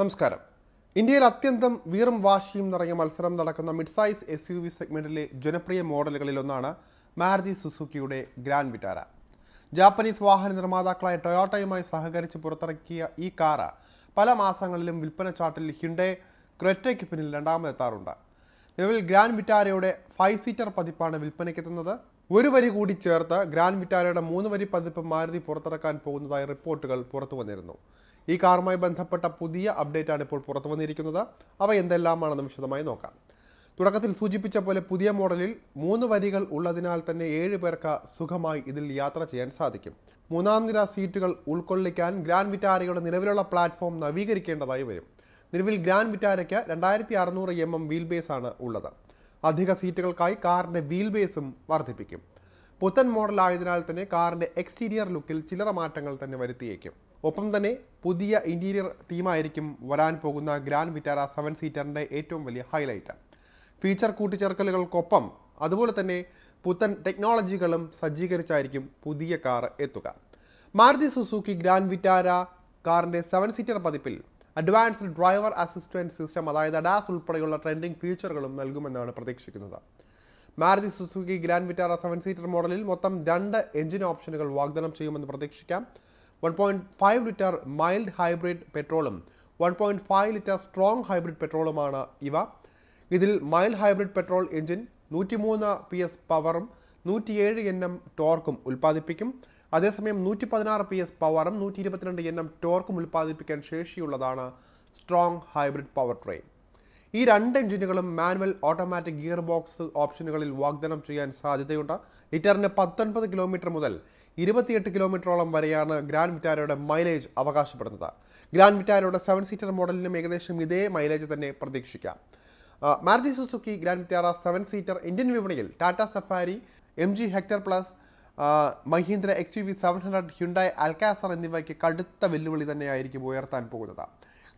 നമസ്കാരം. ഇന്ത്യയിൽ അത്യന്തം വീറും വാശിയും നിറഞ്ഞ മത്സരം നടക്കുന്ന mid size S U V സെഗ്മെന്റിലെ ജനപ്രിയ മോഡലുകളിൽ ഒന്നാണ് മാരുതി സുസുക്കിയുടെ ഗ്രാൻഡ് വിറ്റാര. ജാപ്പനീസ് വാഹന നിർമ്മാതാക്കളായ ടൊയോട്ടയുമായി സഹകരിച്ച് പുറത്തിറക്കിയ ഈ കാറ് പല മാസങ്ങളിലും വിൽപ്പന ചാർട്ടിൽ ഹിൻഡെ ക്രെറ്റയ്ക്ക് പിന്നിൽ രണ്ടാമതെത്താറുണ്ട് നിലവിൽ ഗ്രാൻഡ് വിറ്റാരയുടെ ഫൈവ് സീറ്റർ പതിപ്പാണ് വിൽപ്പനയ്ക്കെത്തുന്നത് ഒരു വരി കൂടി ചേർത്ത് ഗ്രാൻഡ് വിറ്റാരയുടെ മൂന്ന് വരി പതിപ്പ് മാരുതി പുറത്തിറക്കാൻ പോകുന്നതായി റിപ്പോർട്ടുകൾ പുറത്തു വന്നിരുന്നു. ഈ കാറുമായി ബന്ധപ്പെട്ട പുതിയ അപ്ഡേറ്റ് ആണ് ഇപ്പോൾ പുറത്തു വന്നിരിക്കുന്നത്. അവ എന്തെല്ലാമാണെന്ന് വിശദമായി നോക്കാം. തുടക്കത്തിൽ സൂചിപ്പിച്ച പോലെ പുതിയ മോഡലിൽ മൂന്ന് വരികൾ ഉള്ളതിനാൽ തന്നെ ഏഴ് പേർക്ക് സുഖമായി ഇതിൽ യാത്ര ചെയ്യാൻ സാധിക്കും. മൂന്നാം നിര സീറ്റുകൾ ഉൾക്കൊള്ളിക്കാൻ ഗ്രാൻഡ് വിറ്റാരയുടെ നിലവിലുള്ള പ്ലാറ്റ്ഫോം നവീകരിക്കേണ്ടതായി വരും. നിലവിൽ ഗ്രാൻഡ് വിറ്റാരയ്ക്ക് രണ്ടായിരത്തി അറുന്നൂറ് എം എം വീൽ ബേസ് ആണ് ഉള്ളത്. അധിക സീറ്റുകൾക്കായി കാറിന്റെ വീൽ ബേസും വർദ്ധിപ്പിക്കും. പുത്തൻ മോഡൽ ആയതിനാൽ തന്നെ കാറിന്റെ എക്സ്റ്റീരിയർ ലുക്കിൽ ചില്ലറ മാറ്റങ്ങൾ തന്നെ വരുത്തിയേക്കും. ഒപ്പം തന്നെ പുതിയ ഇന്റീരിയർ തീമായിരിക്കും വരാൻ പോകുന്ന ഗ്രാൻഡ് വിറ്റാര സെവൻ സീറ്ററിന്റെ ഏറ്റവും വലിയ ഹൈലൈറ്റ് ഫീച്ചർ കൂട്ടിച്ചേർക്കലുകൾക്കൊപ്പം അതുപോലെ തന്നെ പുത്തൻ ടെക്നോളജികളും സജ്ജീകരിച്ചായിരിക്കും പുതിയ കാർ എത്തുക. മാരുതി സുസുക്കി ഗ്രാൻഡ് വിറ്റാര കാറിന്റെ സെവൻ സീറ്റർ പതിപ്പിൽ അഡ്വാൻസ്ഡ് ഡ്രൈവർ അസിസ്റ്റൻസ് സിസ്റ്റം അതായത് അഡാസ് ഉൾപ്പെടെയുള്ള ട്രെൻഡിങ് ഫീച്ചറുകളും നൽകുമെന്നാണ് പ്രതീക്ഷിക്കുന്നത്. Maruti Suzuki Grand Vitara seven seater മോഡലിൽ മൊത്തം രണ്ട് എഞ്ചിൻ ഓപ്ഷനുകൾ വാഗ്ദാനം ചെയ്യുമെന്ന് പ്രതീക്ഷിക്കാം. One point five litre mild hybrid പെട്രോളും one point five litre strong hybrid പെട്രോളുമാണ് ഇവ. ഇതിൽ മൈൽഡ് ഹൈബ്രിഡ് പെട്രോൾ എഞ്ചിൻ നൂറ്റിമൂന്ന് പി എസ് പവറും നൂറ്റിയേഴ് എൻ എം ടോർക്കും ഉൽപ്പാദിപ്പിക്കും. അതേസമയം നൂറ്റി പതിനാറ് പി എസ് പവറും നൂറ്റി ഇരുപത്തിരണ്ട് എൻ എം ടോർക്കും ഉൽപ്പാദിപ്പിക്കാൻ ശേഷിയുള്ളതാണ് സ്ട്രോങ് ഹൈബ്രിഡ് പവർ ട്രെയിൻ ഈ രണ്ട് എഞ്ചിനുകളും മാനുവൽ ഓട്ടോമാറ്റിക് ഗിയർ ബോക്സ് ഓപ്ഷനുകളിൽ വാഗ്ദാനം ചെയ്യാൻ സാധ്യതയുണ്ട്. ലിറ്ററിന് പത്തൊൻപത് കിലോമീറ്റർ മുതൽ ഇരുപത്തിയെട്ട് കിലോമീറ്ററോളം വരെയാണ് ഗ്രാൻഡ് വിറ്റാരയുടെ മൈലേജ് അവകാശപ്പെടുന്നത്. ഗ്രാൻഡ് വിറ്റാരയുടെ സെവൻ സീറ്റർ മോഡലിനും ഏകദേശം ഇതേ മൈലേജ് തന്നെ പ്രതീക്ഷിക്കാം. Maruti Suzuki Grand Vitara seven seater Indian വിപണിയിൽ Tata Safari M G Hector plus Mahindra X U V seven hundred Hyundai Alcazar എന്നിവയ്ക്ക് കടുത്ത വെല്ലുവിളി തന്നെയായിരിക്കും ഉയർത്താൻ പോകുന്നത്.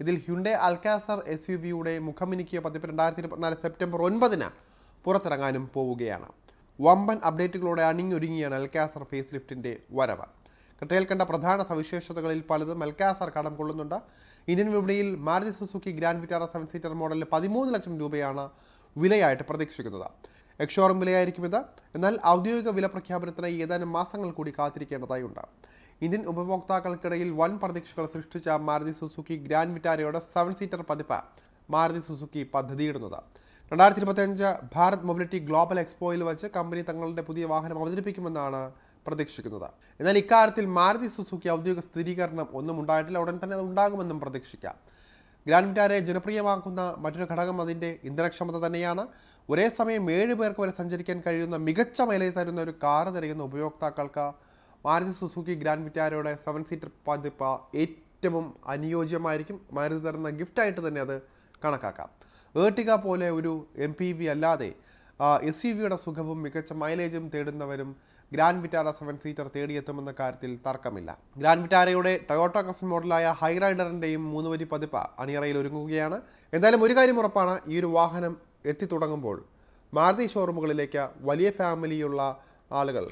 ഇതിൽ ഹ്യുണ്ടെ അൽക്കാസർ എസ് യു വിയുടെ മുഖമിനുക്കിയ പതിപ്പ് രണ്ടായിരത്തി ഇരുപത്തിനാല് സെപ്റ്റംബർ ഒൻപതിന് പുറത്തിറങ്ങാനും പോവുകയാണ്. വമ്പൻ അപ്ഡേറ്റുകളോടെ അണിഞ്ഞൊരുങ്ങിയാണ് അൽക്കാസർ ഫേസ് ലിഫ്റ്റിന്റെ വരവ്. കട്ടയിൽ കണ്ട പ്രധാന സവിശേഷതകളിൽ പലതും അൽക്കാസർ കടം കൊള്ളുന്നുണ്ട്. ഇന്ത്യൻ വിപണിയിൽ Maruti Suzuki Grand Vitara seven seater മോഡലിൽ പതിമൂന്ന് ലക്ഷം രൂപയാണ് വിലയായിട്ട് പ്രതീക്ഷിക്കുന്നത്. എക്സോറും വിലയായിരിക്കും ഇത്. എന്നാൽ ഔദ്യോഗിക വില പ്രഖ്യാപനത്തിനായി ഏതാനും മാസങ്ങൾ കൂടി കാത്തിരിക്കേണ്ടതായുണ്ട്. ഇന്ത്യൻ ഉപഭോക്താക്കൾക്കിടയിൽ വൻ പ്രതീക്ഷകൾ സൃഷ്ടിച്ച മാരുതി സുസുക്കി ഗ്രാൻഡ് വിറ്റാരയുടെ സെവൻ സീറ്റർ പതിപ്പ് മാരുതി സുസുക്കി പദ്ധതിയിടുന്നത്. രണ്ടായിരത്തി ഇരുപത്തിയഞ്ച് ഭാരത് മൊബിലിറ്റി ഗ്ലോബൽ എക്സ്പോയിൽ വെച്ച് കമ്പനി തങ്ങളുടെ പുതിയ വാഹനം അവതരിപ്പിക്കുമെന്നാണ് പ്രതീക്ഷിക്കുന്നത്. എന്നാൽ ഇക്കാര്യത്തിൽ മാരുതി സുസുക്കി ഔദ്യോഗിക സ്ഥിരീകരണം ഒന്നും ഉണ്ടായിട്ടില്ല. ഉടൻ തന്നെ അത് ഉണ്ടാകുമെന്നും പ്രതീക്ഷിക്കാം. ഗ്രാൻഡ് വിറ്റാരയെ ജനപ്രിയമാക്കുന്ന മറ്റൊരു ഘടകം അതിന്റെ ഇന്ധനക്ഷമത തന്നെയാണ്. ഒരേ സമയം ഏഴ് പേർക്ക് വരെ സഞ്ചരിക്കാൻ കഴിയുന്ന മികച്ച മൈലേജ് തരുന്ന ഒരു കാർ തിരയുന്ന ഉപയോക്താക്കൾക്ക് മാരുതി സുസുക്കി ഗ്രാൻഡ് വിറ്റാരയുടെ സെവൻ സീറ്റർ പതിപ്പ് ഏറ്റവും അനുയോജ്യമായിരിക്കും. മാരുതി തരുന്ന ഗിഫ്റ്റായിട്ട് തന്നെ അത് കണക്കാക്കാം. ഏർട്ടിക പോലെ ഒരു എം പി വി അല്ലാതെ എസ് വിയുടെ സുഖവും മികച്ച മൈലേജും തേടുന്നവരും ഗ്രാൻഡ് വിറ്റാര സെവൻ സീറ്റർ തേടിയെത്തുമെന്ന കാര്യത്തിൽ തർക്കമില്ല. ഗ്രാൻഡ് വിറ്റാരയുടെ ടൊയോട്ട കസ്റ്റം മോഡലായ ഹൈറൈഡറിന്റെയും മൂന്ന് വരി പതിപ്പ് അണിയറയിൽ ഒരുങ്ങുകയാണ്. എന്തായാലും ഒരു കാര്യം ഉറപ്പാണ് ഈ ഒരു വാഹനം എത്തിത്തുടങ്ങുമ്പോൾ മാരുതി ഷോറൂമുകളിലേക്ക് വലിയ ഫാമിലിയുള്ള ആളുകൾ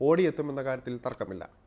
ഓടിയെത്തുമെന്ന കാര്യത്തിൽ തർക്കമില്ല